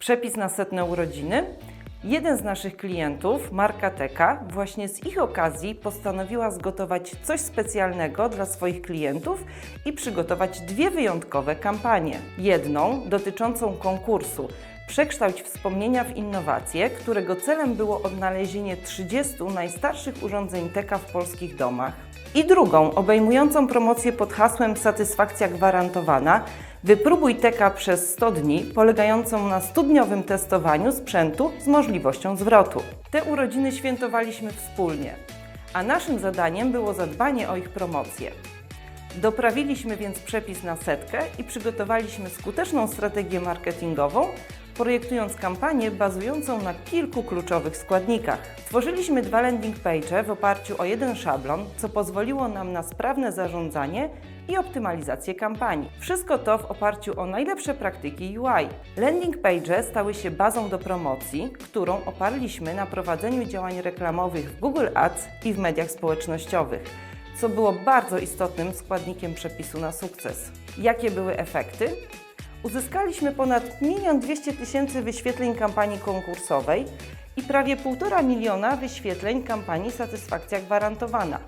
Przepis na setne urodziny. Jeden z naszych klientów, marka Teka, właśnie z ich okazji postanowiła zgotować coś specjalnego dla swoich klientów i przygotować dwie wyjątkowe kampanie. Jedną dotyczącą konkursu Przekształć wspomnienia w innowacje, którego celem było odnalezienie 30 najstarszych urządzeń Teka w polskich domach. I drugą, obejmującą promocję pod hasłem Satysfakcja gwarantowana, Wypróbuj Teka przez 100 dni, polegającą na studniowym testowaniu sprzętu z możliwością zwrotu. Te urodziny świętowaliśmy wspólnie, a naszym zadaniem było zadbanie o ich promocję. Doprawiliśmy więc przepis na setkę i przygotowaliśmy skuteczną strategię marketingową, projektując kampanię bazującą na kilku kluczowych składnikach. Stworzyliśmy dwa landing page w oparciu o jeden szablon, co pozwoliło nam na sprawne zarządzanie i optymalizację kampanii. Wszystko to w oparciu o najlepsze praktyki UI. Landing page stały się bazą do promocji, którą oparliśmy na prowadzeniu działań reklamowych w Google Ads i w mediach społecznościowych co było bardzo istotnym składnikiem przepisu na sukces. Jakie były efekty? Uzyskaliśmy ponad 1 200 tysięcy wyświetleń kampanii konkursowej i prawie 1,5 miliona wyświetleń kampanii Satysfakcja Gwarantowana.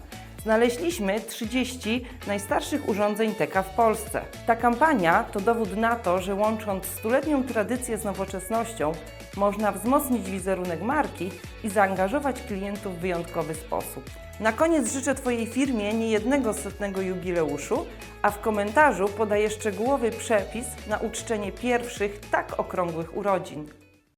Znaleźliśmy 30 najstarszych urządzeń TEKA w Polsce. Ta kampania to dowód na to, że łącząc stuletnią tradycję z nowoczesnością, można wzmocnić wizerunek marki i zaangażować klientów w wyjątkowy sposób. Na koniec życzę Twojej firmie niejednego setnego jubileuszu, a w komentarzu podaję szczegółowy przepis na uczczenie pierwszych tak okrągłych urodzin.